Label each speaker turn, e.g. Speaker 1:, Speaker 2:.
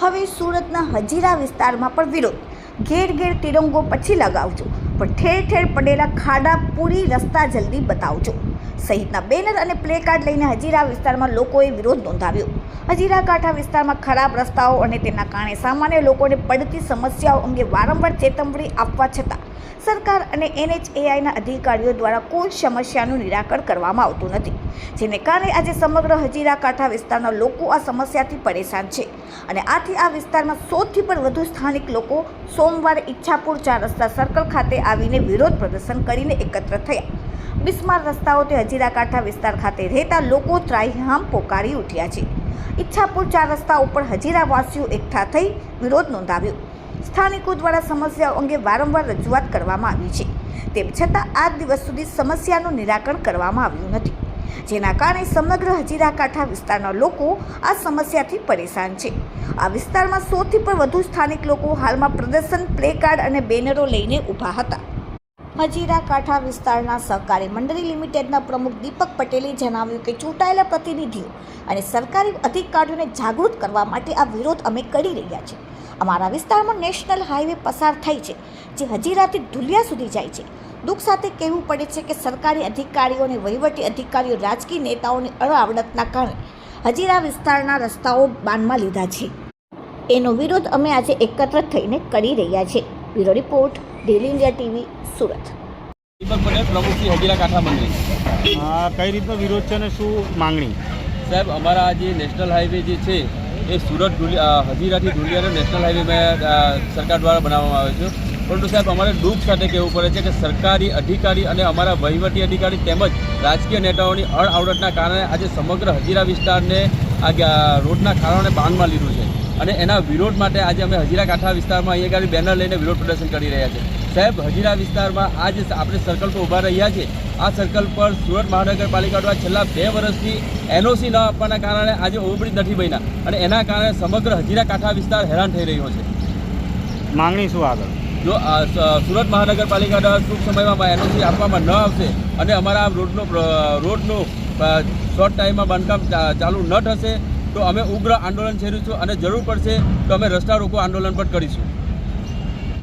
Speaker 1: હવે સુરતના હજીરા વિસ્તારમાં પણ વિરોધ. ઘેર ઘેર તિરંગો પછી લગાવજો, પણ ઠેર ઠેર પડેલા ખાડા પૂરી રસ્તા જલ્દી બતાવજો. સહિતના બેનર અને પ્લે કાર્ડ લઈને હજીરા વિસ્તારમાં લોકોએ વિરોધ નોંધાવ્યો. હજીરા કાંઠા વિસ્તારમાં ખરાબ રસ્તાઓ અને તેના કારણે સામાન્ય લોકોને પડતી સમસ્યાઓ અંગે વારંવાર ચેતવણી આપવા છતાં, સરકાર અને એનએચએઆઈના અધિકારીઓ દ્વારા કોઈ સમસ્યાનું નિરાકરણ કરવામાં આવતું નથી. જેને કારણે આજે સમગ્ર હજીરા કાંઠા વિસ્તારના લોકો આ સમસ્યાથી પરેશાન છે. અને આથી આ વિસ્તારમાં સૌથી પણ વધુ સ્થાનિક લોકો સોમવારે ઈચ્છાપુર ચાર રસ્તા સર્કલ ખાતે આવીને વિરોધ પ્રદર્શન કરીને એકત્ર થયા. બિસ્માર રસ્તાઓ તે હજીરા કાંઠા વિસ્તાર ખાતે રહેતા લોકો ત્રાહિમામ પોકારી ઉઠ્યા છે. ઈચ્છાપુર ચાર રસ્તા ઉપર હજીરાવાસીઓ એકઠા થઈ વિરોધ નોંધાવ્યો. સ્થાનિકો દ્વારા સમસ્યાઓ અંગે વારંવાર રજૂઆત કરવામાં આવી છે. તેમ છતાં આજ દિવસ સુધી સમસ્યાનું નિરાકરણ કરવામાં આવ્યું નથી. જેના કારણે સમગ્ર હજીરા કાંઠા વિસ્તારના લોકો આ સમસ્યાથી પરેશાન છે. આ વિસ્તારમાં સૌથી પણ વધુ સ્થાનિક લોકો હાલમાં પ્રદર્શન પ્લે કાર્ડ અને બેનરો લઈને ઊભા હતા. હજીરા કાંઠા વિસ્તારના સહકારી મંડળી લિમિટેડના પ્રમુખ દીપક પટેલે જણાવ્યું કે ચૂંટાયેલા પ્રતિનિધિઓ અને સરકારી અધિકારીઓને જાગૃત કરવા માટે આ વિરોધ અમે કરી રહ્યા છીએ. અમારા વિસ્તારમાં નેશનલ હાઈવે પસાર થાય છે, જે હજીરાથી ધુલિયા સુધી જાય છે. દુઃખ સાથે કહેવું પડે છે કે સરકારી અધિકારીઓ અને વહીવટી અધિકારીઓ રાજકીય નેતાઓની અણઆવડતના કારણે હજીરા વિસ્તારના રસ્તાઓ બાનમાં લીધા છે. એનો વિરોધ અમે આજે એકત્ર થઈને કરી રહ્યા છે. Bureau report daily India TV Surat.
Speaker 2: Deepak Patel પ્રમુખ શ્રી હજીરા કાંઠા
Speaker 3: કઈ રીતનો વિરોધ છે અને શું માંગણી?
Speaker 2: સાહેબ અમારા જે નેશનલ હાઈવે જે છે એ સુરત હજીરાથી ધુલિયાનો નેશનલ હાઈવે સરકાર દ્વારા બનાવવામાં આવ્યો છે. પરંતુ સાહેબ, અમારે દુઃખ સાથે કહેવું પડે છે કે સરકારી અધિકારી અને અમારા વહીવટી અધિકારી તેમજ રાજકીય નેતાઓની અણઆવડતના કારણે આજે સમગ્ર હજીરા વિસ્તારને આ, રોડના ખાડાઓને બાંધમાં લીધું છે. અને એના વિરોધ માટે આજે અમે હજીરા કાંઠા વિસ્તારમાં અહીંયા આગળ બેનર લઈને વિરોધ પ્રદર્શન કરી રહ્યા છે. સાહેબ, હજીરા વિસ્તારમાં આજે આપણે સર્કલ પર ઊભા રહ્યા છે. આ સર્કલ પર સુરત મહાનગરપાલિકા દ્વારા છેલ્લા બે વર્ષથી એનઓસી ન આપવાના કારણે આજે ઓવરબ્રિજ નથી બન્યા. અને એના કારણે સમગ્ર હજીરા કાંઠા વિસ્તાર હેરાન થઈ રહ્યો છે.
Speaker 3: માંગણી શું આગળ?
Speaker 2: જો સુરત મહાનગરપાલિકા દ્વારા ટૂંક સમયમાં એનઓસી આપવામાં ન આવશે અને અમારા રોડનો રોડનું શોર્ટ ટાઈમમાં બાંધકામ ચાલુ ન થશે, તો અમે ઉગ્ર આંદોલન છેડીશું અને જરૂર પડશે તો અમે રસ્તા રોકો આંદોલન પણ કરીશું.